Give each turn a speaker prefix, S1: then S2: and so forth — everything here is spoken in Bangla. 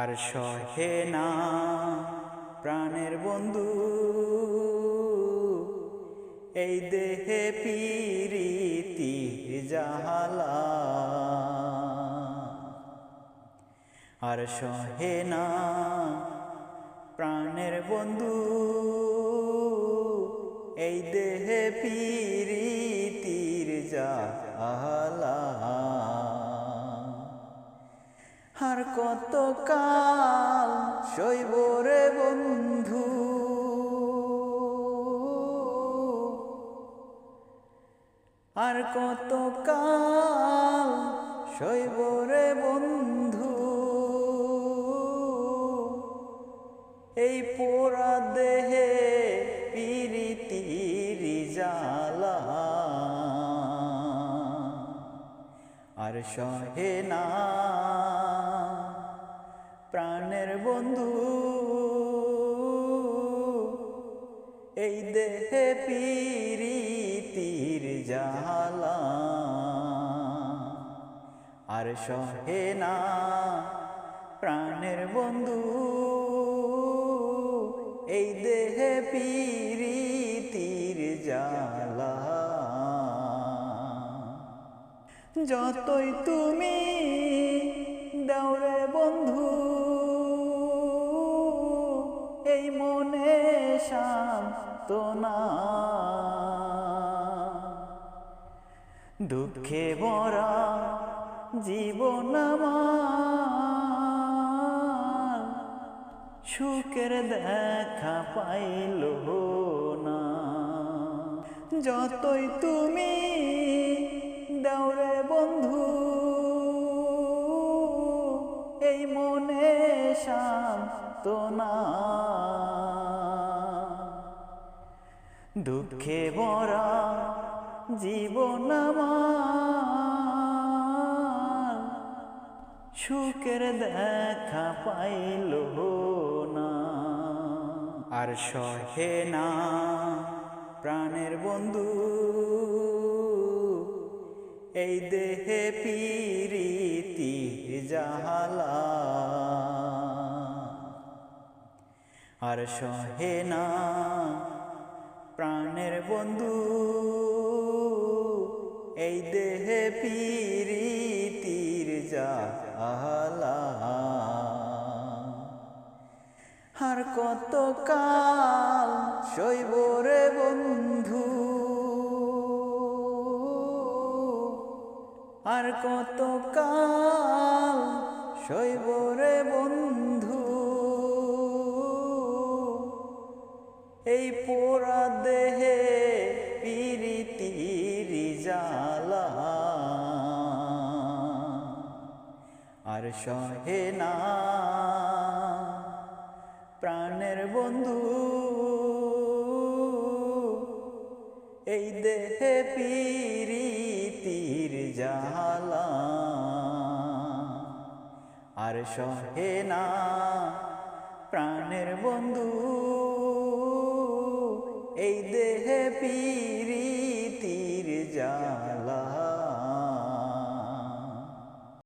S1: আর সহে না প্রাণের বন্ধু, এই দেহে পিরিতি জাহালা। আর সহে না প্রাণের বন্ধু, এই দেহে পিরিতির জাহালা। আর কত কাল শৈব রে বন্ধু? আর কত কাল শৈব রে বন্ধু? এই পোড়া দেহে পিরিতির জালা আর সহে না প্রাণের বন্ধু। এই দেহে পিরিতির জালা আর সহে না প্রাণের বন্ধু। এই দেহে পিরিতির জালা যতই তুমি দাওরে বন্ধু এই মনে শান্তনা দুঃখে ভরা জীবন সুখের দেখা পাইল না। যতই তুমি দাওরে বন্ধু, এই মনে শান্তনা দুঃখে ভরা জীবন সুখের দেখা পাইল না। আর সহে না প্রাণের বন্ধু। এই দেহে পিরিতি জাহালা। আর সহে না প্রাণের বন্ধু, এই দেহে পিরিতির জাহালা। আর কত কাল শৈব রে বন্ধু আর কত কাল শৈব রে বন্ধু? এই পোড়া দেহে পিরিতির জালা আর সহে না প্রাণের বন্ধু। এই দেহে তীর জালা আর সহে না প্রাণের বন্ধু এই দেহে পীরিতির জালা